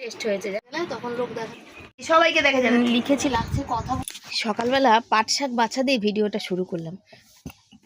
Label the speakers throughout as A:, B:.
A: Test হয়েছে জানো? তখন লোক দেখা সবাইকে দেখা যাবে। লিখেছি লাগছে কথা সকালবেলা পাট শাক বাছা দিয়ে ভিডিওটা শুরু করলাম।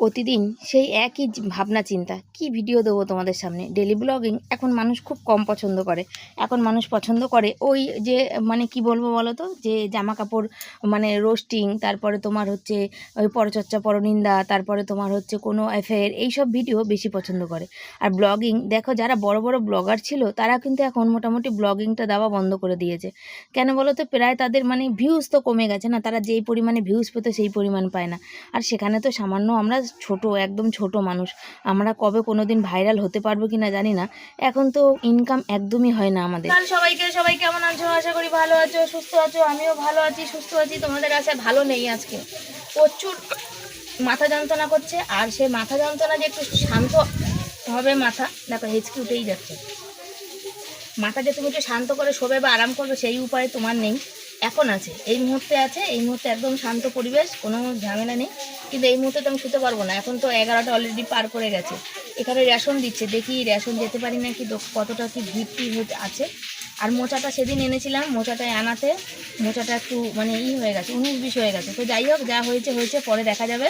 A: প্রতিদিন সেই একই ভাবনা চিন্তা। কি ভিডিও দেবো তোমাদের সামনে? ডেলি ব্লগিং এখন মানুষ খুব কম পছন্দ করে। এখন মানুষ পছন্দ করে ওই যে মানে কি বলব বলো তো যে জামা কাপড় মানে রোস্টিং তারপরে তোমার হচ্ছে ওই পরচর্চা, পরনিন্দা, তারপরে তোমার হচ্ছে কোনো অ্যাফেয়ার এইসব ভিডিও বেশি পছন্দ করে। আর ব্লগিং দেখো যারা বড় বড় ব্লগার ছিল, তারা কিন্তু এখন মোটামুটি ব্লগিংটা দেওয়া বন্ধ করে দিয়েছে। কেন বলো তো প্রায় তাদের মানে ভিউজ তো কমে গেছে না, তারা যেই পরিমাণে ভিউজ পেতো সেই পরিমাণ পায় না। আর সেখানে তো সামান্য আমরা ছোট, একদম ছোট মানুষ। আমরা কবে কোনো দিন ভাইরাল হতে পারব কিনা জানি না। এখন তো ইনকাম একদমই হয় না আমাদের। সবাইকে, সবাই কেমন আছো? আশা করি ভালো আছো, সুস্থ আছো, আমিও ভালো আছি, সুস্থ আছি। তোমাদের কাছে ভালো নেই আজকে। প্রচুর মাথা যন্ত্রণা করছে, আর সে মাথা যন্ত্রণা যে একটু শান্ত হবে মাথা, দেখো হেঁচকি উঠেই যাচ্ছে। মাথা যে তুমি একটু শান্ত করে শোবে বা আরাম করবে, সেই উপায় তোমার নেই। এখন আছে। এই মুহূর্তে আছে, এই মুহূর্তে একদম শান্ত পরিবেশ, কোনো ঝামেলা নেই। কিন্তু এই মুহূর্তে তো আমি শুতে পারব না। এখন তো এগারোটা অলরেডি পার করে গেছে। এখানে রেশন দিচ্ছে, দেখি রেশন যেতে পারি না কি কতটা কি হতে আছে। আর মোচাটা সেদিন এনেছিলাম, মোচাটা আনাতে, মোচাটা একটু মানে ই হয়ে গেছে, উনিশ বিশ হয়ে গেছে। তো যাই হোক, যা হয়েছে হয়েছে, পরে দেখা যাবে।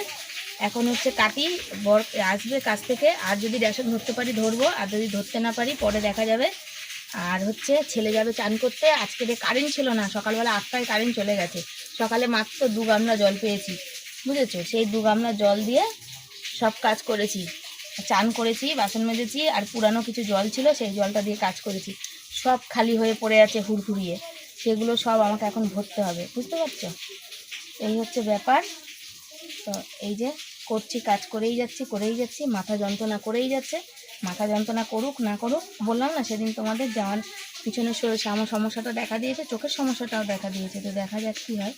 A: এখন হচ্ছে কাটি, বর আসবে কাছ থেকে। আর যদি রেশন ধরতে পারি, ধরবো। আর যদি ধরতে না পারি, পরে দেখা যাবে। আর হচ্ছে ছেলে যাবে চান করতে, আজকে যে কারেন্ট ছিল না, সকালবেলা আটটায় কারেন্ট চলে গেছে। সকালে মাত্র দু গামলা জল পেয়েছি, বুঝেছ? সেই দু গামলা জল দিয়ে সব কাজ করেছি। চান করেছি, বাসন মেজেছি, আর পুরানো কিছু জল ছিল, সেই জলটা দিয়ে কাজ করেছি। সব খালি হয়ে পড়ে আছে হুড়হুড়িয়ে সেগুলো সব আমাকে এখন ভরতে হবে, বুঝতে পারছ? এই হচ্ছে ব্যাপার। তো এই যে, করছি, কাজ করেই যাচ্ছি করেই যাচ্ছি, মাথা যন্ত্রণা করেই যাচ্ছে। মাথা যন্ত্রণা করুক, না করুক, বললাম না, সেদিন তোমাদের যাওয়ার পিছনে আমার সমস্যাটা দেখা দিয়েছে, চোখের সমস্যাটাও দেখা দিয়েছে, তো দেখা যাক কী হয়।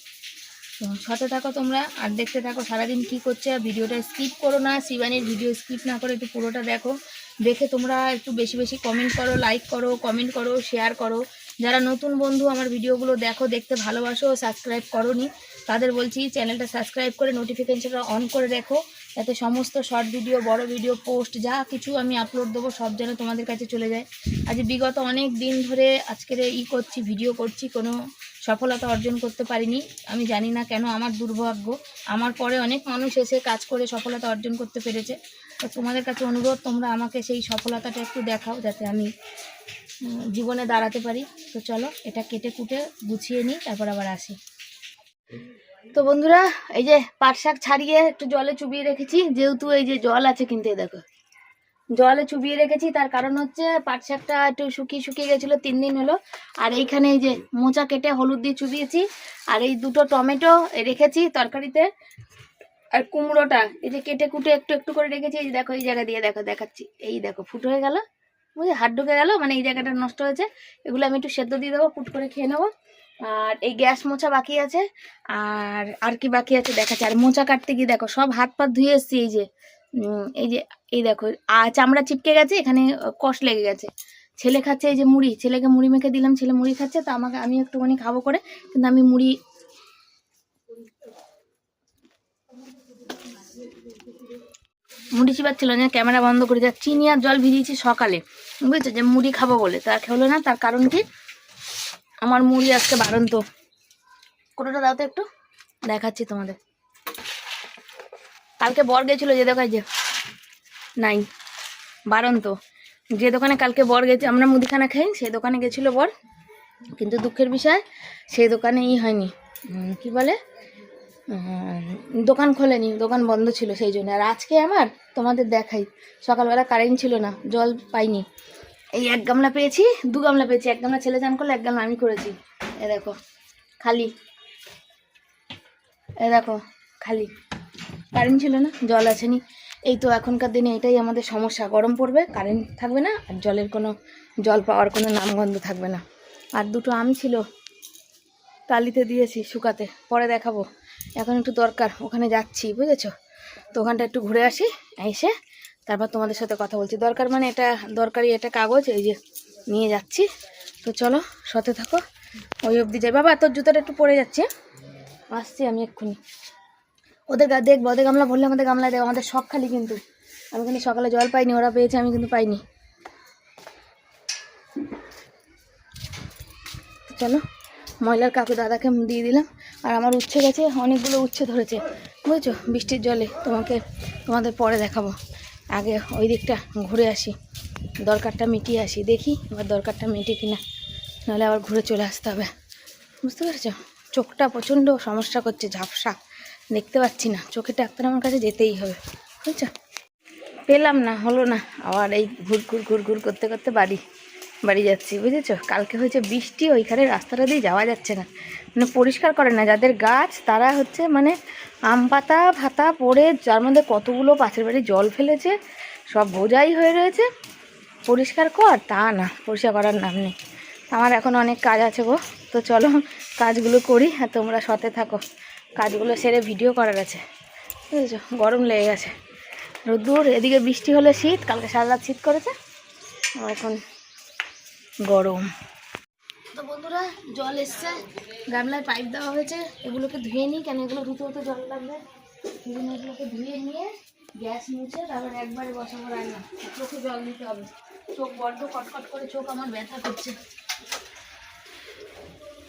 A: তো সাথে থাকো তোমরা, আর দেখতে থাকো, সারাদিন কি করছে, আর ভিডিওটা স্কিপ করো না, শিবানীর ভিডিও স্কিপ না করে একটু পুরোটা দেখো। দেখে তোমরা একটু বেশি বেশি কমেন্ট করো লাইক করো কমেন্ট করো শেয়ার করো। যারা নতুন বন্ধু, আমার ভিডিওগুলো দেখো, দেখতে ভালোবাসো সাবস্ক্রাইব করোনি তাদের বলছি চ্যানেলটা সাবস্ক্রাইব করে নোটিফিকেশনটা অন করে রেখো। যাতে সমস্ত শর্ট ভিডিও বড় ভিডিও পোস্ট যা কিছু আমি আপলোড দেবো, সব যেন তোমাদের কাছে চলে যায়। আজ বিগত অনেক দিন ধরে আজকের ই করছি ভিডিও করছি, কোনো সফলতা অর্জন করতে পারিনি। আমি জানি না কেন আমার দুর্ভাগ্য। আমার পরে অনেক মানুষ এসে কাজ করে সফলতা অর্জন করতে পেরেছে। তো তোমাদের কাছে অনুরোধ, তোমরা আমাকে সেই সফলতাটা একটু দেখাও যাতে আমি জীবনে দাঁড়াতে পারি। তো চলো, এটা কেটে কুটে গুছিয়ে নিই, তারপর আবার আসি। তো বন্ধুরা, এই যে পাট শাক ছাড়িয়ে একটু জলে চুবিয়ে রেখেছি, যেহেতু এই যে জল আছে কিন্তু, দেখো। জলে চুবিয়ে রেখেছি, তার কারণ হচ্ছে পাট শাকটা একটু শুকিয়ে শুকিয়ে গেছিল, তিন দিন হলো। আর এইখানে এই যে মোচা কেটে হলুদ দিয়ে চুবিয়েছি, আর এই দুটো টমেটো রেখেছি তরকারিতে। আর কুমড়োটা, এই যে কেটে কুটে একটু একটু করে রেখেছি, এই দেখো, এই জায়গা দিয়ে দেখো, দেখাচ্ছি। এই দেখো, ফুটো হয়ে গেল। বুঝলি হাত ঢুকে গেল মানে এই জায়গাটা নষ্ট হয়েছে। এগুলো আমি একটু সেদ্ধ দিয়ে দেবো ফুট করে খেয়ে নেব। আর এই গ্যাস মোছা বাকি আছে। আর আর কি বাকি আছে দেখাচ্ছে। আর মোচা কাটতে গিয়ে দেখো, সব হাত পা ধুয়ে এসছি, এই যে এই যে, এই দেখো আর চামড়া চিপকে গেছে, এখানে কষ লেগে গেছে। ছেলে খাচ্ছে এই যে মুড়ি, ছেলেকে মুড়ি মেখে দিলাম, ছেলে মুড়ি খাচ্ছে, তো আমাকে, আমি একটুখানি খাব করে, কিন্তু আমি মুড়ি মুড়ি চিবাচ্ছিল না, ক্যামেরা বন্ধ করে যা চিনি আর জল ভিজিয়েছি সকালে, বুঝেছ? যে মুড়ি খাব বলে, তা খেলো না, তার কারণ কি? আমার মুড়ি আজকে বারন্ত কোনোটা দাও তো একটু। দেখাচ্ছি তোমাদের। কালকে বর গেছিল যে দেখো এই যে নাই বারন্ত যে দোকানে কালকে বর গেছে আমরা মুদিখানা খাই সেই দোকানে গেছিল বর। কিন্তু দুঃখের বিষয় সেই দোকানে ই হয়নি কি বলে? দোকান খোলেনি দোকান বন্ধ ছিল সেই জন্য। আর আজকে আমার তোমাদের দেখাই। সকালবেলা কারেন্ট ছিল না জল পাইনি। এই এক গামলা পেয়েছি, দু গামলা পেয়েছি। এক গামলা ছেলে চান করলে এক গামলা আমি করেছি। এ দেখো, খালি। এ দেখো, খালি। কারেন্ট ছিল না, জল আসেনি। এই তো এখনকার দিনে এটাই আমাদের সমস্যা। গরম পড়বে, কারেন্ট থাকবে না, আর জলের কোনো, জল পাওয়ার কোনো নামগন্ধ থাকবে না। আর দুটো আম ছিল, টালিতে দিয়েছি শুকাতে, পরে দেখাবো। এখন একটু দরকার, ওখানে যাচ্ছি, বুঝেছ? তো ওখানটা একটু ঘুরে আসি, এসে তারপর তোমাদের সাথে কথা বলছি। দরকার মানে এটা দরকারি এটা কাগজ, এই যে নিয়ে যাচ্ছি। তো চলো, সাথে থাকো, ওই অবধি যাই। বাবা, তোর জুতোটা একটু পড়ে যাচ্ছে। আসছি আমি এক্ষুনি। ওদের গা দেখব, ওদের গামলা বললে আমাদের গামলা দেবো। আমাদের সব খালি কিন্তু। আমি কিন্তু সকালে জল পাইনি, ওরা পেয়েছে, আমি কিন্তু পাইনি। চলো, ময়লার কাকু দাদাকে দিয়ে দিলাম। আর আমার উচ্ছে গেছে, অনেকগুলো উচ্ছে ধরেছে। বুঝেছ? বৃষ্টির জলে তোমাকে, তোমাদের পরে দেখাবো। আগে ওই দিকটা ঘুরে আসি, দরকারটা মিটিয়ে আসি, দেখি এবার দরকারটা মিটে কিনা, নাহলে আবার ঘুরে চলে আসতে হবে। বুঝতে পেরেছ? চোখটা প্রচণ্ড সমস্যা করছে, ঝাপসা, দেখতে পাচ্ছি না চোখের ডাক্তার আমার কাছে যেতেই হবে, বুঝছ? পেলাম না, হলো না, আবার এই ঘুর ঘুর ঘুর ঘুর করতে করতে বাড়ি। বাড়ি যাচ্ছি, বুঝেছ? কালকে হয়েছে বৃষ্টি, ওইখানে রাস্তাটা দিয়ে যাওয়া যাচ্ছে না। মানে পরিষ্কার করে না, যাদের গাছ তারা হচ্ছে মানে আম পাতা, ভাতা পড়ে, যার মধ্যে কতগুলো পাশের বাড়ি জল ফেলেছে, সব বোঝাই হয়ে রয়েছে। পরিষ্কার কর, তা না, পরিষ্কার করার নাম নেই। আমার এখন অনেক কাজ আছে গো, তো চলো কাজগুলো করি আর তোমরা সতে থাকো। কাজগুলো সেরে ভিডিও করার আছে, বুঝেছ? গরম লেগে গেছে। রোদ্দুর, এদিকে বৃষ্টি হলে শীত, কালকে সারা রাত শীত করেছে। আর এখন গরম। তো বন্ধুরা, জল এসছে। গামলায় পাইপ দেওয়া হয়েছে। এগুলোকে ধুয়ে নিই। কেন এগুলো ধুতে হতে জল লাগবে? এগুলোকে ধুয়ে নিয়ে গ্যাস মুছে তারপর একবারে বসাবো রান্না। চোখে জল দিতে হবে। চোখ বড্ড কটকট করে চোখ আমার ব্যথা করছে।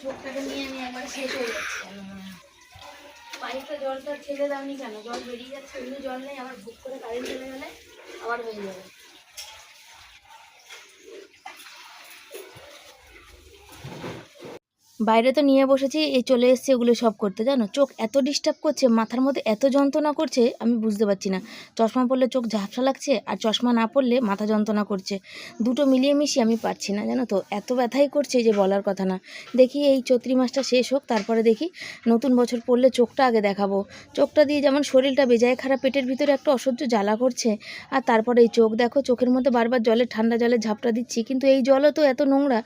A: চোখটাকে নিয়ে আমি একবারে শেষ হয়ে যাচ্ছি। পাইপটা জলটা ছেড়ে দাওনি কেন? জল বেরিয়ে যাচ্ছে। এমনি জল নেই। আবার ভুক করে কারেন্ট চলে গেলে আবার হয়ে যাবে। বাইরে তো নিয়ে বসেছি এই চলে এসছে, এগুলো সব করতে, জানো? চোখ এত ডিস্টার্ব করছে, মাথার মধ্যে এত যন্ত্রণা করছে, আমি বুঝতে পারছি না। চশমা পরলে চোখ ঝাপসা লাগছে, আর চশমা না পরলে মাথা যন্ত্রণা করছে। দুটো মিলিয়ে মিশিয়ে আমি পারছি না, জানো তো? এত ব্যথাই করছে যে বলার কথা না। দেখি এই চৈত্রি মাসটা শেষ হোক, তারপরে দেখি নতুন বছর পড়লে চোখটা আগে দেখাবো। চোখটা দিয়ে যেমন শরীরটা বেজায় খারাপ, পেটের ভিতরে একটা অসহ্য জ্বালা করছে, আর তারপরে এই চোখ দেখো, চোখের মধ্যে বারবার জলে ঠান্ডা জলে ঝাপটা দিচ্ছি, কিন্তু এই জলও তো এত নোংরা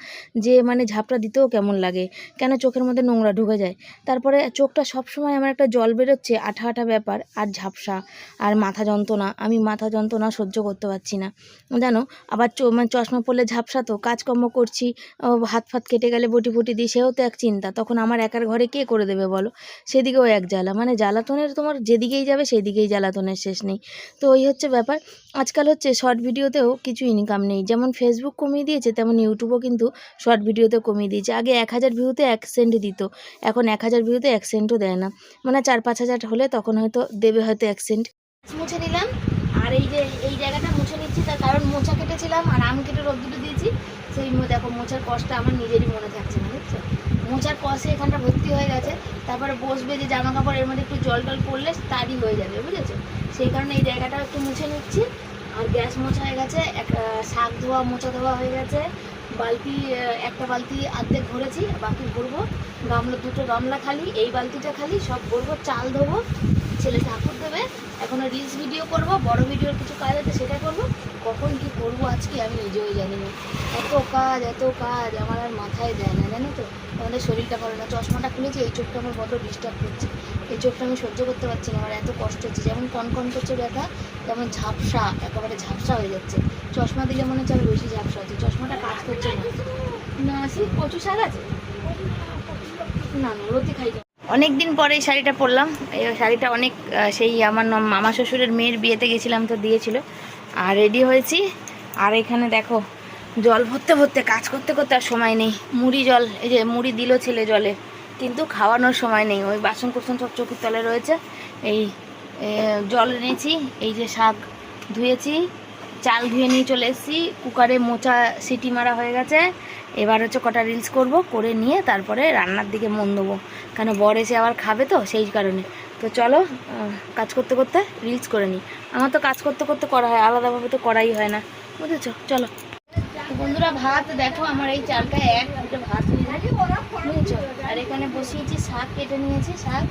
A: যে মানে ঝাপটা দিতেও কেমন লাগে। কেন চোখের মধ্যে নোংরা ঢুকে যায়? তারপরে চোখটা সবসময় আমার একটা জল বেরোচ্ছে, আঠা আঠা ব্যাপার, আর ঝাপসা, আর মাথা যন্ত্রণা। আমি মাথা যন্ত্রণা সহ্য করতে পারছি না। জানো, আবার মানে চশমা পরলে ঝাপসা তো, কাজকর্ম করছি হাত ফাত কেটে গেলে বটি ফুটি দিই, সেও তো এক চিন্তা। তখন আমার একার ঘরে কে করে দেবে বলো? সেদিকেও এক জ্বালা। মানে জ্বালাতনের তোমার যেদিকেই যাবে, সেদিকেই জ্বালাতনের শেষ নেই। তো ওই হচ্ছে ব্যাপার। আজকাল হচ্ছে শর্ট ভিডিওতেও কিছু ইনকাম নেই। যেমন ফেসবুক কমিয়ে দিয়েছে, তেমন ইউটিউবও কিন্তু শর্ট ভিডিওতে কমিয়ে দিয়েছে। আগে এক হাজার ভিউতে এক সেন্ট দিত। এখন এক হাজার ভিউতে এক সেন্টও দেয় না। মানে চার পাঁচ হাজার হলে তখন হয়তো দেবে হয়তো এক সেন্ট মুছে নিলাম। আর এই যে এই জায়গাটা মুছে নিচ্ছি তার কারণ মোচা কেটেছিলাম আর আম কেটে রোদ দুটো দিয়েছি। সেই দেখো মোচার কষ্টটা আমার নিজেরই মনে থাকছে না বুঝছ মোচার কষে এখানটা ভর্তি হয়ে গেছে। তারপরে বসবে যে জামা কাপড় এর মধ্যে একটু জল টল পড়লে তারই হয়ে যাবে বুঝেছ? সেই কারণে এই জায়গাটা একটু মুছে নিচ্ছি। আর গ্যাস মোছা হয়ে গেছে এক আহ, শাক ধোয়া মোচা ধোয়া হয়ে গেছে। বালতি একটা বালতি অর্ধেক ভরেছি, বাকি ভরবো। গামলা, দুটো গামলা খালি, এই বালতিটা খালি, সব ভরবো, চাল দেবো ছেলে ঠাকুর দেবে। এখনও রিলস ভিডিও করব, বড় ভিডিওর কিছু কাজ আছে, সেটা করব। কখন কি করব আজকে আমি নিজেও জানি না। এত কাজ এত কাজ, আমার আর মাথায় দেয় না, জানো তো? আমাদের শরীরটা ভালো না, চশমাটা খুলেছি, এই চোখটা আমার বড় ডিস্টার্ব করছে। এই চোখটা আমি সহ্য করতে পারছি না, আমার এত কষ্ট হচ্ছে, যেমন কনকন করছে ব্যথা, তেমন ঝাপসা, একেবারে ঝাপসা হয়ে যাচ্ছে। চশমা দিলে মনে হচ্ছে আরও বেশি ঝাপসা হচ্ছে চশমাটা কাজ করছে না। না সে কচু শাক আছে? না না রোদি খাই অনেক দিন পরে এই শাড়িটা পরলাম। এই শাড়িটা অনেক সেই আমার মামা শ্বশুরের মেয়ের বিয়েতে গেছিলাম তো দিয়েছিল। আর রেডি হয়েছি। আর এখানে দেখো, জল ভরতে ভরতে, কাজ করতে করতে আর সময় নেই। মুড়ি জল, এই যে মুড়ি দিল ছেলে জলে। কিন্তু খাওয়ানোর সময় নেই। ওই বাসন কুসন সব চোখের তলে রয়েছে। এই জল এনেছি। এই যে শাক ধুয়েছি। চাল ধুয়ে নিয়ে চলে এসেছি। কুকারে মোচা, সিটি মারা হয়ে গেছে। এবার হচ্ছে কটা রিলস করব, করে নিয়ে তারপরে রান্নার দিকে মন দেবো। কেন বর এসে আবার খাবে তো, সেই কারণে। তো চলো কাজ করতে করতে রিলস করে নিই। আমার তো কাজ করতে করতে করা হয়, আলাদাভাবে তো করাই হয় না। বুঝেছ? চলো। বন্ধুরা, ভাত দেখো, আমার এই চালটা এক দুটো ভাত বুঝেছ? আর এখানে বসিয়েছি শাক, কেটে নিয়েছি শাক।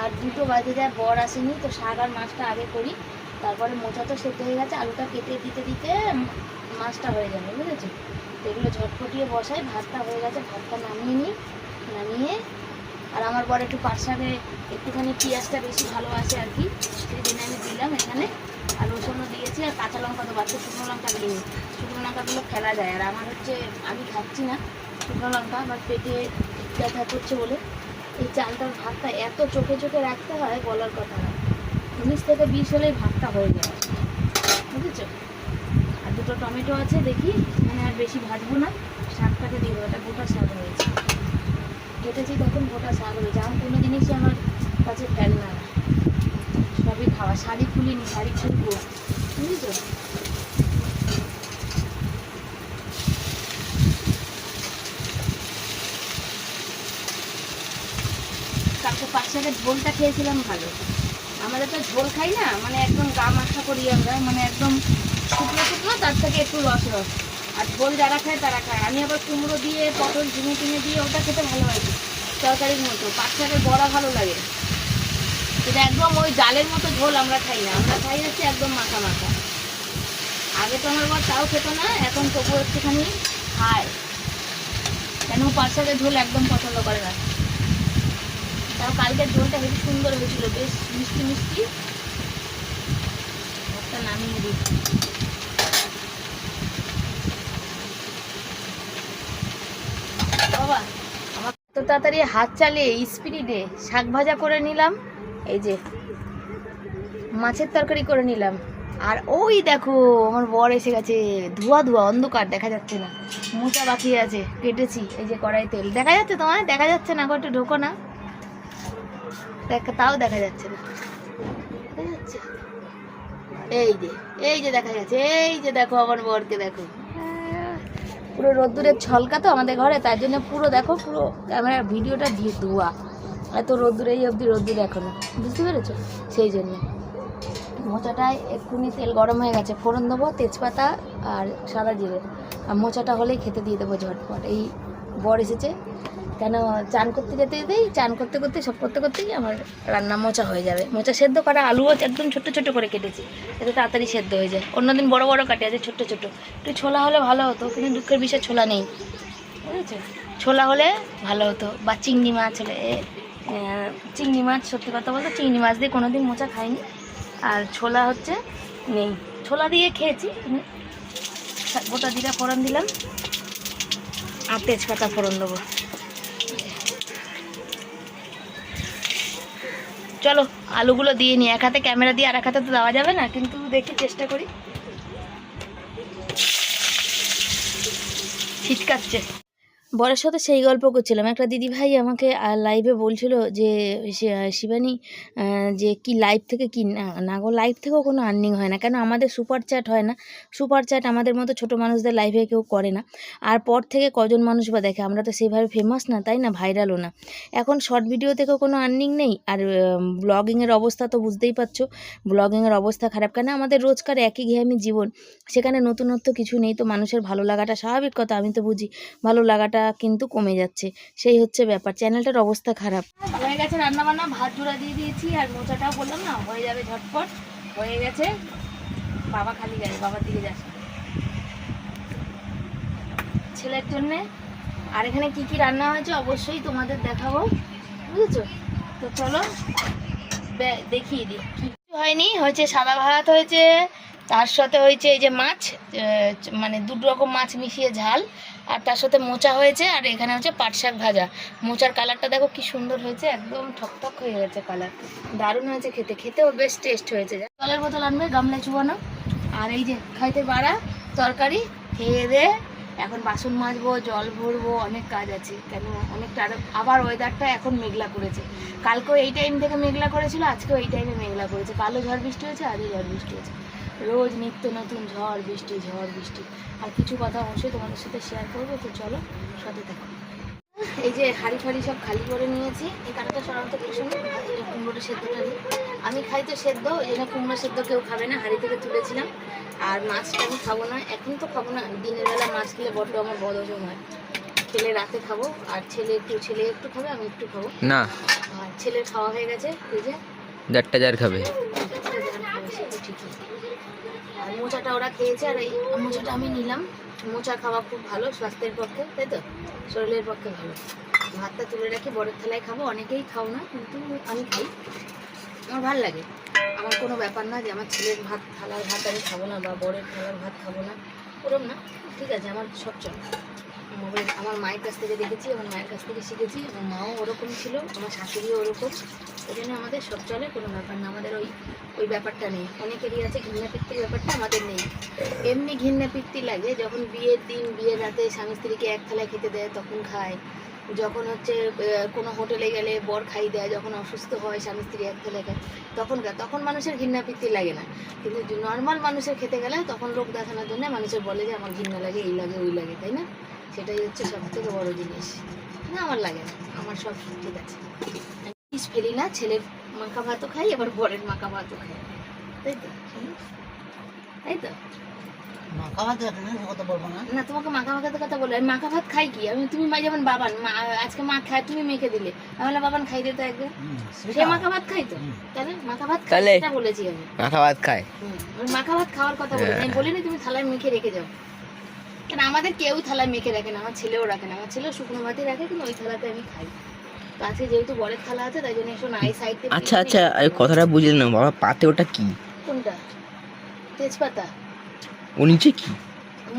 A: আর দুটো বাজে যায়, বর আসেনি, তো শাক আর মাছটা আগে করি। তারপরে মোচা তো সেদ্ধ হয়ে গেছে, আলুটা কেটে দিতে দিতে মাছটা হয়ে যাবে, বুঝেছ? তো এগুলো ঝটপটিয়ে বসাই, ভাতটা হয়ে গেছে, ভাতটা নামিয়ে নিই, নামিয়ে, আর আমার বর একটু পাট একটুখানি পেঁয়াজটা বেশি ভালোবাসে আর কি, সেই জন্য আমি দিলাম এখানে, আর রসুনও দিয়েছি, আর কাঁচা লঙ্কা তো বাচ্চা শুকনো লঙ্কা দিই শুকনো লঙ্কাগুলো ফেলা যায়, আর আমার হচ্ছে, আমি খাচ্ছি না শুকনো লঙ্কা, আমার পেটে ব্যথা করছে বলে। এই চালটার ভাতটা এত চোখে চোখে রাখতে হয়, বলার কথা না। উনিশ থেকে বিশ হলেই ভাতটা হয়ে যায়। বুঝেছ? আর দুটো টমেটো আছে, দেখি। মানে আর বেশি ভাজবো না। শাকটাকে দিয়ে এটা গোটা শাক হয়েছে। কেটেছি তখন গোটা শাক হয়েছে। আমার কোনো জিনিসই আমার কাছে ফেল না। সবই খাওয়া। শাড়ি খুলিনি, শাড়ি খুলবো। বুঝেছ? পাঁচ শাকের ঝোলটা খেয়েছিলাম ভালো। আমাদের তো ঝোল খাই না মানে একদম গা মাখা করি আমরা মানে একদম শুকনো শুকনো, তার থেকে একটু রস রস। আর ঝোল যারা খায় তারা খায়। আমি আবার কুমড়ো দিয়ে, পটল ঝিঙে টিঙে দিয়ে, ওটা খেতে ভালোবাসি, তরকারির মতো। শাকের বড়া ভালো লাগে। এটা একদম ওই ডালের মতো ঝোল আমরা খাই না। আমরা খাই হচ্ছে একদম মাখা মাখা। আগে তো আমার বর তাও খেতো না, এখন তবু একটুখানি খায়। কেন শাকের ঝোল একদম পছন্দ করে না। তাও কালকের ঝোলটা হেবি সুন্দর হয়েছিল, বেশ মিষ্টি মিষ্টি। ভাতটা নামিয়ে দিই। বাবা তাড়াতাড়ি হাত চালিয়ে স্পিরিটে শাক ভাজা করে নিলাম। এই যে, মাছের তরকারি করে নিলাম। আর ওই দেখো, আমার বর এসে গেছে। ধোয়া ধোয়া, অন্ধকার, দেখা যাচ্ছে না। মোচা বাকি আছে, কেটেছি, এই যে কড়াই তেল। দেখা যাচ্ছে তোমার দেখা যাচ্ছে না একটু ঢোকো না। দেখ তাও দেখা যাচ্ছে না? এই যে এই যে দেখা যাচ্ছে এই যে দেখো আমার বরকে দেখো। পুরো রোদ্দুরের ছলকা তো আমাদের ঘরে তার জন্য পুরো দেখো, পুরো ক্যামেরার ভিডিওটা দিয়ে ধোয়া। এত রোদ্দুরে, এই অবধি রোদ্দুর এখনও। বুঝতে পেরেছ? সেই জন্য। মোচাটায় এক্ষুনি তেল গরম হয়ে গেছে। ফোড়ন দেবো, তেজপাতা আর সাদা জিরে। আর মোচাটা হলেই খেতে দিয়ে দেবো ঝটপট। এই বর এসেছে কেন চান করতে যেতে যেতেই, চান করতে করতে সব করতে করতেই আমার রান্না মোচা হয়ে যাবে। মোচা সেদ্ধ করা আলুও একদম ছোট্ট ছোট্ট করে কেটেছি যাতে তাড়াতাড়ি সেদ্ধ হয়ে যায়। অন্যদিন বড় বড় কাটে আছে, ছোট্ট ছোট একটু ছোলা হলে ভালো হতো, কিন্তু দুঃখের বিষয় ছোলা নেই। বুঝেছ? ছোলা হলে ভালো হতো। বা চিংড়ি মাছ হলে চিংড়ি মাছ সত্যি কথা বলতে চিংড়ি মাছ দিয়ে কোনোদিন মোচা খাইনি। আর ছোলা হচ্ছে নেই। ছোলা দিয়ে খেয়েছি গোটা জিরা ফোড়ন দিলাম। আর তেজপাতা ফোড়ন দেবো। চলো, আলুগুলো দিয়ে নিই। এক হাতে ক্যামেরা দিয়ে আর এক হাতে তো দেওয়া যাবে না, কিন্তু দেখি চেষ্টা করি। ছিটকাচ্ছে। বরের সাথে সেই গল্প করছিলাম। একটা দিদি ভাই আমাকে লাইভে বলছিল যে শিবানী যে কি লাইভ থেকে কি না না গো লাইভ থেকেও কোনো আর্নিং হয় না। কেন? আমাদের সুপার চ্যাট হয় না। সুপার চ্যাট আমাদের মতো ছোট মানুষদের লাইভে কেউ করে না। আর পর থেকে কজন মানুষ বা দেখে, আমরা তো সেইভাবে ফেমাস না, তাই না? ভাইরালও না। এখন শর্ট ভিডিও থেকেও কোনো আর্নিং নেই। আর ব্লগিংয়ের অবস্থা তো বুঝতেই পারছ। ব্লগিংয়ের অবস্থা খারাপ। কেন? আমাদের রোজকার একই ঘেয়ামি জীবন। সেখানে নতুনত্ব কিছু নেই। তো মানুষের ভালো লাগাটা স্বাভাবিক কথা, আমি তো বুঝি। ভালো লাগাটা কিন্তু কমে যাচ্ছে। সেই হচ্ছে ব্যাপার। চ্যানেলটার অবস্থা খারাপ। হয়ে গেছে রান্না বান্না ভাত জোড়া দিয়ে দিয়েছি আর মোচাটাও বললাম না। হয়ে যাবে ঝটপট। হয়ে গেছে। বাবা খালি গেছে, বাবার দিকে যাস ছেলের জন্যে। আর এখানে কি কি রান্না হয়েছে অবশ্যই তোমাদের দেখাবো। বুঝেছ? তো চলো দেখিয়ে দিই। কিছু হয়নি। হয়েছে সাদা ভাত হয়েছে। তার সাথে হয়েছে এই যে মাছ মানে দুটো রকম মাছ মিশিয়ে ঝাল। আর তার সাথে মোচা হয়েছে, আর এখানে হচ্ছে পাট শাক ভাজা। মোচার কালারটা দেখো কি সুন্দর হয়েছে, একদম ঠকঠক হয়ে গেছে কালার দারুণ হয়েছে খেতে, খেতেও বেশ টেস্ট হয়েছে। জলের বোতল আনবে, গামলায় চুবানো। আর এই যে খাইতে বাড়া, তরকারি, খেয়ে দে। এখন বাসন মাজবো, জল ভরবো, অনেক কাজ আছে। কেন? অনেকটা আবার ওয়েদারটা এখন মেঘলা করেছে। কালকেও এই টাইম থেকে মেঘলা করেছিল, আজকেও এই টাইমে মেঘলা করেছে। কালো ঝড় বৃষ্টি হয়েছে, আজও ঝড় বৃষ্টি হয়েছে। রোজ নিত্য নতুন ঝড় বৃষ্টি ঝড় বৃষ্টি। আর কিছু কথা অবশ্যই তোমাদের সাথে শেয়ার করব তো চলো সাথে থাকো। এই যে হাড়ি ফাড়ি সব খালি করে নিয়েছি এই কাটাটা সরাতে কিছু কুমড়োটা সেদ্ধটা দিই। আমি খাই তো সেদ্ধ এই জন্য কুমড়ো সেদ্ধ কেউ খাবে না হাড়ি থেকে তুলেছিলাম। আর মাছটা আমি খাব না এখন তো খাব না দিনের বেলা মাছ খেলে বড্ড আমার বদহজম হয়। ছেলে রাতে খাব আর ছেলে একটু ছেলে একটু খাবে আমি একটু খাব।
B: না।
A: আর ছেলের খাওয়া হয়ে গেছে এই যে।
B: যারটা যার খাবে।
A: আর মোচাটা ওরা খেয়েছে, আর এই মোচাটা আমি নিলাম। মোচা খাওয়া খুব ভালো, স্বাস্থ্যের পক্ষে, তাই তো? শরীরের পক্ষে ভালো। ভাতটা তুলে রাখি বড়ের থালায় খাব। অনেকেই খাও না, কিন্তু আমি খাই। আমার ভালো লাগে। আমার কোনো ব্যাপার না যে আমার ছেলের ভাত, থালার ভাত আমি খাব না বা বড়ের থালার ভাত খাব না। ওরম না। ঠিক আছে, আমার সব চলে। আমার আমার মায়ের কাছ থেকে দেখেছি, আমার মায়ের কাছ থেকে শিখেছি আমার মাও ওরকম ছিল, আমার শাশুড়িও ওরকম। ওই জন্য আমাদের সব চলে, কোনো ব্যাপার না, আমাদের ওই ওই ব্যাপারটা নেই। অনেকেরই আছে ঘৃণা পিত্তির ব্যাপারটা, আমাদের নেই। এমনি ঘৃণা পিত্তি লাগে, যখন বিয়ের দিন, বিয়ের রাতে স্বামী স্ত্রীকে এক থালায় খেতে দেয়, তখন খায়। যখন হচ্ছে কোনো হোটেলে গেলে বর খাই দেয়, যখন অসুস্থ হয় স্বামী স্ত্রী এক খেলে খায় তখনকার তখন মানুষের ঘৃণা পিত্তি লাগে না। কিন্তু নর্মাল মানুষের খেতে গেলে তখন লোক দেখানোর জন্য মানুষের বলে যে, আমার ঘৃণা লাগে, এই লাগে, ওই লাগে তাই না? সেটাই হচ্ছে সব থেকে বড় জিনিস। না আমার লাগে না। আমার সব ঠিক আছে। পিস ফেলি না ছেলের মাখা ভাতও খাই আবার বরের মাখা ভাতও খাই। তাই তো? তাই তো?
B: মাখা ভাত কথা বলব না।
A: না তোমাকে মাখা মাখাতে কথা বলে আমি মাখা ভাত খাই কি? আমি তুমি যেমন বাবান আজকে মা খায় তুমি মেখে দিলে। আমি বললাম বাবান খাই দে তো একদম সে মাখা ভাত খাই তো? তাহলে মাখা ভাত খাই বলেছি আমি।
C: মাখা ভাত খায়।
A: হুম, মাখা ভাত খাওয়ার কথা বলি আমি বলিনি তুমি থালায় মেখে রেখে যাও। কারণ আমাদের কেউ থালায় মেখে রাখে না আমার ছেলেও রাখে না আমার ছেলেও শুকনো ভাতই রাখে কিন্তু ওই থালাতে আমি খাই। আজকে যেহেতু বরের থালা আছে তাই জন্য একটু নাই সাইড
C: আচ্ছা আচ্ছা কথাটা বুঝলেন না বাবা পাতে ওটা কি?
A: কোনটা? তেজপাতা।
C: ও নিচে কি?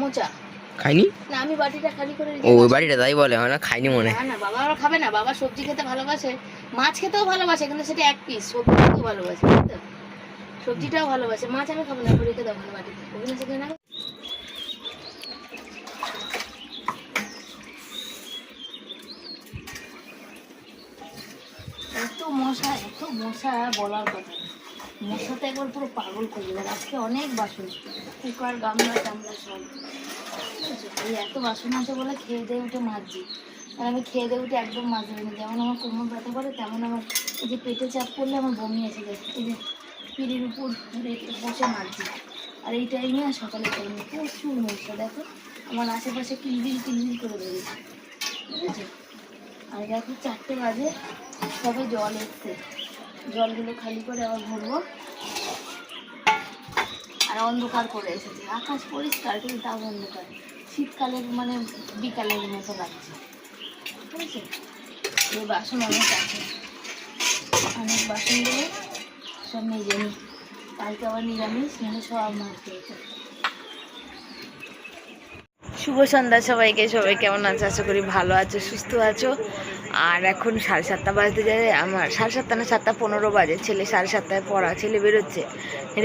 A: মোচা।
C: খাইনি?
A: না আমি বাটিটা খালি করে
C: ও ওই বাড়িটা তাই বলে হয় না খাইনি মনে।
A: না না বাবা আবার খাবে না বাবা সবজি খেতে ভালোবাসে মাছ খেতেও ভালোবাসে কিন্তু সেটা এক পিস সবজি খেতেও ভালোবাসে? সবজিটাও ভালোবাসে মাছ আমি খাব না রেখে দাও আমার বাটিতে। ওখানে সেখানে না এত মশা এত মশা বলার কথা না। মশাতে একবার পুরো পাগল করে দেবে আজকে অনেক বাসন কুকার, গামলা টামলা সব? এই এত বাসন আছে বলে খেয়ে দিয়ে উঠে মাজছি আর আমি খেয়ে দিয়ে উঠে একদম মাজবো না যেমন আমার কোমর ব্যথা করে, তেমন আমার এই যে পেটে চাপ করলে আমার বমি এসে এই যে পিড়ির উপর বসে মাজছি আর এই টাইমে আর সকালে টাইমে প্রচুর মশা, দেখো। আমার আশেপাশে কিলবিল কিলবিল করে ধরেছে বুঝেছ আর দেখো চারটে বাজে। সবে জল এসছে। জলগুলো খালি করে আবার ভরবো। আর অন্ধকার করে এসেছে। আকাশ পরিষ্কার, কিন্তু তাও অন্ধকার। শীতকালের মানে বিকালের মতো লাগছে। বুঝেছ এই বাসন অনেক আছে। অনেক বাসনগুলো সব মেজে নিই। কালকে আবার নিরামিষ মানে সব মারতে হতো শুভ সন্ধ্যা সবাইকে, সবাই কেমন আছো? আশা করি ভালো আছো, সুস্থ আছো। আর এখন সাড়ে সাতটা বাজতে যায়, আমার সাড়ে সাতটা না সাতটা পনেরো বাজে, ছেলে সাড়ে সাতটায় পড়া, ছেলে বেরোচ্ছে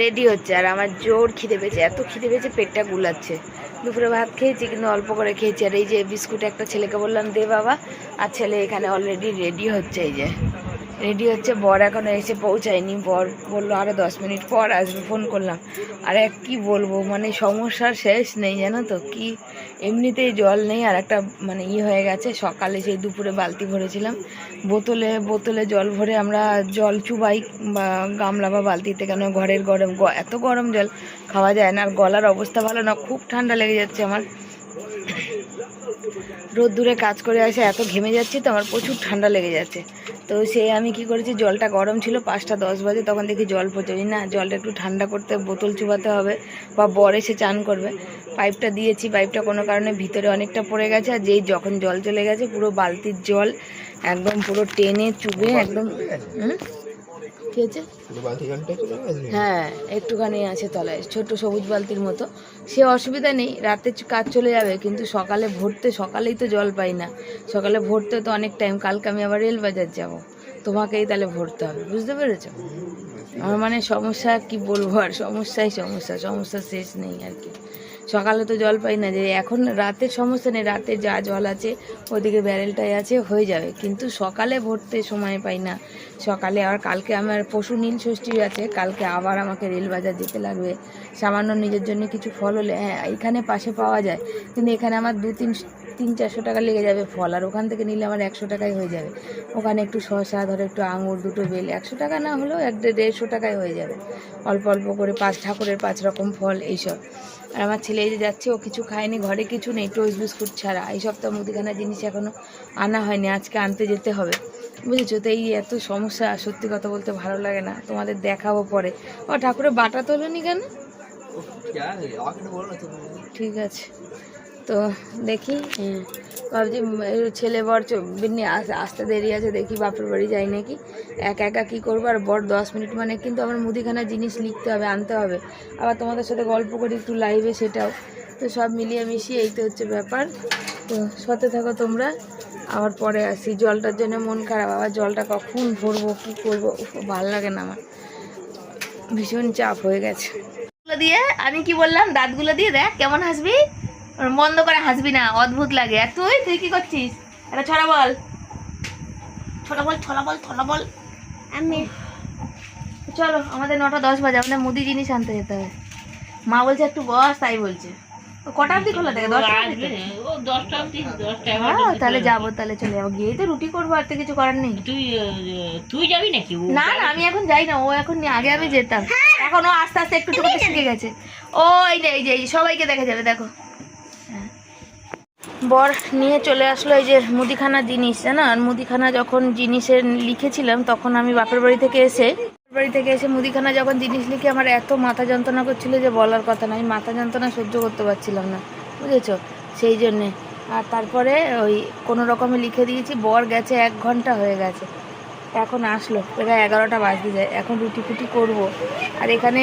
A: রেডি হচ্ছে, আর আমার জোর খিদে পেয়েছে, এত খিদে পেয়েছে পেটটা গুলাচ্ছে। দুপুরে ভাত খেয়েছি, কিন্তু অল্প করে খেয়েছি, আর এই যে বিস্কুট একটা ছেলেকে বললাম, দে বাবা। আর ছেলে এখানে অলরেডি রেডি হচ্ছে, এই যে। রেডি হচ্ছে, বর এখনও এসে পৌঁছায়নি। বর বলল আরও দশ মিনিট পর আসবে। ফোন করলাম। আর এক, কী বলব মানে সমস্যার শেষ নেই, জানো তো? কি, এমনিতেই জল নেই, আর একটা মানে ইয়ে হয়ে গেছে। সকালে সেই দুপুরে বালতি ভরেছিলাম। বোতলে বোতলে জল ভরে আমরা জল চুবাই, বা গামলা বা বালতিতে, কেন ঘরের গরম এত গরম জল খাওয়া যায় না। আর গলার অবস্থা ভালো না, খুব ঠান্ডা লেগে যাচ্ছে আমার। রোদ্দুরে কাজ করে আসে, এত ঘেমে যাচ্ছি তো, আমার প্রচুর ঠান্ডা লেগে যাচ্ছে। তো সে আমি কি করেছি জলটা গরম ছিল পাঁচটা দশ বাজে তখন দেখি জল পচেছি না জলটা একটু ঠান্ডা করতে বোতল চুবাতে হবে বা বর এসে চান করবে। পাইপটা দিয়েছি পাইপটা কোনো কারণে ভিতরে অনেকটা পড়ে গেছে আর যেই যখন জল চলে গেছে পুরো বালতির জল একদম পুরো টেনে চুবে একদম হুম? কি হচ্ছে হ্যাঁ একটুখানি আছে তলায় ছোট সবুজ বালতির মতো। সে অসুবিধা নেই রাতে কাজ চলে যাবে কিন্তু সকালে ভরতে সকালেই তো জল পাই না। সকালে ভরতে তো অনেক টাইম কালকে আমি আবার রেল বাজার যাব। তোমাকেই তাহলে ভরতে হবে বুঝতে পেরেছ? আমার মানে সমস্যা কি বলব আর? সমস্যাই সমস্যা সমস্যা শেষ নেই আর কি। সকালে তো জল পাই না যে এখন রাতের সমস্যা নেই, রাতে যা জল আছে, ওদিকে ব্যারেলটাই আছে, হয়ে যাবে। কিন্তু সকালে ভরতে সময় পাই না। সকালে আর কালকে আমার পশু নীল ষষ্ঠী আছে, কালকে আবার আমাকে রেল বাজার যেতে লাগবে। সামান্য নিজের জন্য কিছু ফল হলে হ্যাঁ এখানে পাশে পাওয়া যায়, কিন্তু এখানে আমার দু তিন তিন চারশো টাকা লেগে যাবে ফল, আর ওখান থেকে নিলে আমার একশো টাকায় হয়ে যাবে। ওখানে একটু শসা, ধরো একটু আঙুর, দুটো বেল, একশো টাকা না হলেও এক দেড়- দেড়শো টাকায় হয়ে যাবে। অল্প অল্প করে পাঁচ ঠাকুরের পাঁচ রকম ফল, এইসব। আর আমার ছেলে এই যে যাচ্ছে ও কিছু খায়নি ঘরে কিছু নেই টোস্ট বিস্কুট ছাড়া। এই সপ্তাহ মুদিখানা জিনিস এখনও আনা হয়নি আজকে আনতে যেতে হবে। বুঝেছ? তো এই এত সমস্যা সত্যি কথা বলতে ভালো লাগে না। তোমাদের দেখাবো পরে। ও ঠাকুরের বাটা তোলনি কেন? ঠিক আছে। তো দেখি। হ্যাঁ ভাবছি ছেলে বর বিন্নি আসতে দেরি আছে, দেখি বাপের বাড়ি যাই নাকি। একা একা কী করব? আর বর দশ মিনিট মানে কিন্তু আমার মুদিখানা জিনিস লিখতে হবে, আনতে হবে। আবার তোমাদের সাথে গল্প করি একটু লাইভে সেটাও। তো সব মিলিয়ে মিশিয়ে এই তো হচ্ছে ব্যাপার। তো সতে থাকো তোমরা। আবার পরে আসি। জলটার জন্য মন খারাপ। আবার জলটা কখন ভরবো, কী করব? ভালো লাগে না আমার। ভীষণ চাপ হয়ে গেছে। দিয়ে, আমি কি বললাম? দাঁতগুলো দিয়ে দেখ, কেমন হাসবি? বন্ধ করে হাসবি না অদ্ভুত লাগে। আর তুই তুই কি করছিস? একটা ছড়া বল। ছড়া বল ছড়া বল ছড়া বল।
D: আমি
A: চলো আমাদের নটা দশ বাজে আমাদের মুদি জিনিস আনতে যেতে হবে। মা বলছে একটু বস তাই বলছে। কটা অবধি খোলা থাকে? দশটা অবধি হ্যাঁ তাহলে যাব তাহলে চলে যাব। গিয়েই তো রুটি করব আর তো কিছু করার নেই।
B: তুই তুই যাবি নাকি?
A: না না আমি এখন যাই না ও এখন আগে আমি যেতাম। এখন ও আস্তে আস্তে একটু একটু করতে শিখে গেছে। ও এই যে এই যে সবাইকে দেখা যাবে দেখো। হ্যাঁ। বর নিয়ে চলে আসলো এই যে মুদিখানা জিনিস জানো আর মুদিখানা যখন জিনিসের লিখেছিলাম, তখন আমি বাপের বাড়ি থেকে এসে বাড়ি থেকে এসে মুদিখানা যখন জিনিস লিখে আমার এত মাথা যন্ত্রণা করছিল যে বলার কথা না, আমি মাথা যন্ত্রণা সহ্য করতে পারছিলাম না, বুঝেছ? সেই জন্যে। আর তারপরে ওই কোনো রকমে লিখে দিয়েছি, বর গেছে এক ঘণ্টা হয়ে গেছে। এখন আসলো, প্রায় এগারোটা বাজতে যায়, এখন রুটি ফুটি করব। আর এখানে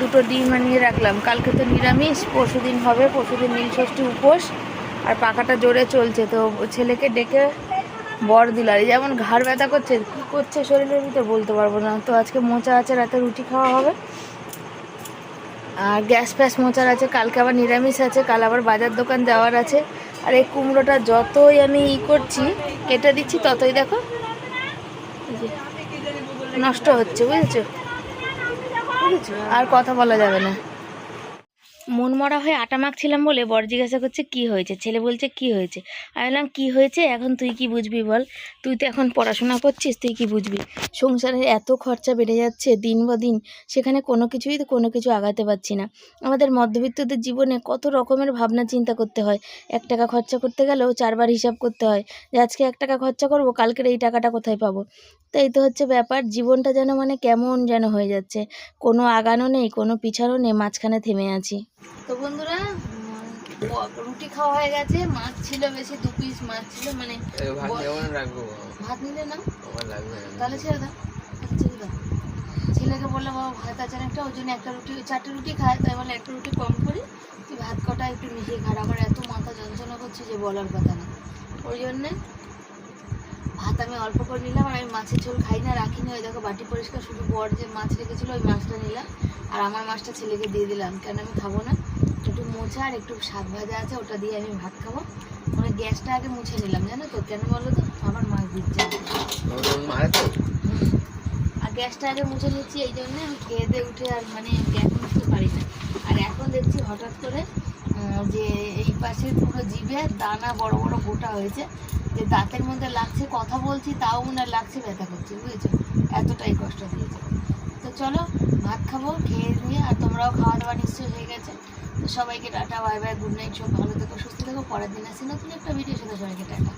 A: দুটো ডিম আনিয়ে রাখলাম, কালকে তো নিরামিষ পরশু দিন হবে পরশু দিন নীলষষ্ঠী উপোস। আর পাখাটা জোরে চলছে, তো ছেলেকে ডেকে বর দিল। আর যেমন ঘাড় ব্যথা করছে, কী করছে শরীরের ভিতরে বলতে পারব না। তো আজকে মোচা আছে, রাতে রুটি খাওয়া হবে। আর গ্যাস ফ্যাস মোচার আছে, কালকে আবার নিরামিষ আছে, কাল আবার বাজার দোকান যাওয়ার আছে। আর এই কুমড়োটা যতই আমি ই করছি, কেটে দিচ্ছি, ততই দেখো নষ্ট হচ্ছে, বুঝেছ? বুঝেছ? আর কথা বলা যাবে না। মন মরা হয়ে আটা মাখছিলাম বলে বর জিজ্ঞাসা করছে, কি হয়েছে? ছেলে বলছে, কি হয়েছে? আমি বললাম, কী হয়েছে? এখন তুই কি বুঝবি বল? তুই তো এখন পড়াশোনা করছিস, তুই কি বুঝবি? সংসারে এত খরচা বেড়ে যাচ্ছে দিন বা দিন, সেখানে কোনো কিছুই তো কোনো কিছু আগাতে পারছি না। আমাদের মধ্যবিত্তদের জীবনে কত রকমের ভাবনা চিন্তা করতে হয়। এক টাকা খরচা করতে গেলেও চারবার হিসাব করতে হয় যে, আজকে এক টাকা খরচা করব, কালকের এই টাকাটা কোথায় পাবো? তো এই তো হচ্ছে ব্যাপার। জীবনটা যেন মানে কেমন যেন হয়ে যাচ্ছে। কোনো আগানো নেই কোনো পিছানো নেই মাঝখানে থেমে আছি। তো বন্ধুরা রুটি খাওয়া হয়ে গেছে। মাছ ছিল বেশি দু পিস মাছ ছিল মানে ভাত নিলে না। তাহলে ছেড়ে দাও। ছেড়ে দাও। ছেলেকে বললাম বাবা ভাত আছে না একটা ওই জন্য একটা রুটি চারটে রুটি খায় তাই বলে একটা রুটি কম করি। তুই ভাত কটা একটু মিশিয়ে খা। আর আমার এত মাথা যন্ত্রণা করছে যে বলার কথা না। ওই জন্যে ভাত আমি অল্প করে নিলাম আর আমি মাছের ঝোল খাই না রাখিনি ওই দেখো বাটি পরিষ্কার, শুধু বড় যে মাছ রেখেছিল, ওই মাছটা নিলাম। আর আমার মাছটা ছেলেকে দিয়ে দিলাম। কেন আমি খাব না? একটু মোচা আর একটু শাক ভাজা আছে, ওটা দিয়ে আমি ভাত খাব। মানে গ্যাসটা আগে মুছে নিলাম, জানো তো? কেন বলো তো? আমার মাছ দিচ্ছে। আর গ্যাসটা আগে মুছে নিচ্ছি, এই জন্য আমি খেয়ে দিয়ে উঠে আর মানে গ্যাস মুছতে পারি না। আর এখন দেখছি হঠাৎ করে যে এই পাশে পুরো জিভে দানা বড় বড় গোটা হয়েছে। যে দাঁতের মধ্যে লাগছে, কথা বলছি, তাও হয় লাগছে ব্যথা করছে, বুঝেছ? এতটাই কষ্ট দিয়েছে। তো চলো, ভাত খাব, খেয়ে দিয়ে আর তোমরাও খাওয়া দাওয়া নিশ্চয়ই হয়ে গেছে। তো সবাইকে tata, bye bye good night সব ভালো থেকো, সুস্থ থেকো। পরের দিন আসি নতুন একটা ভিডিও সাথে। সবাইকে টাটা।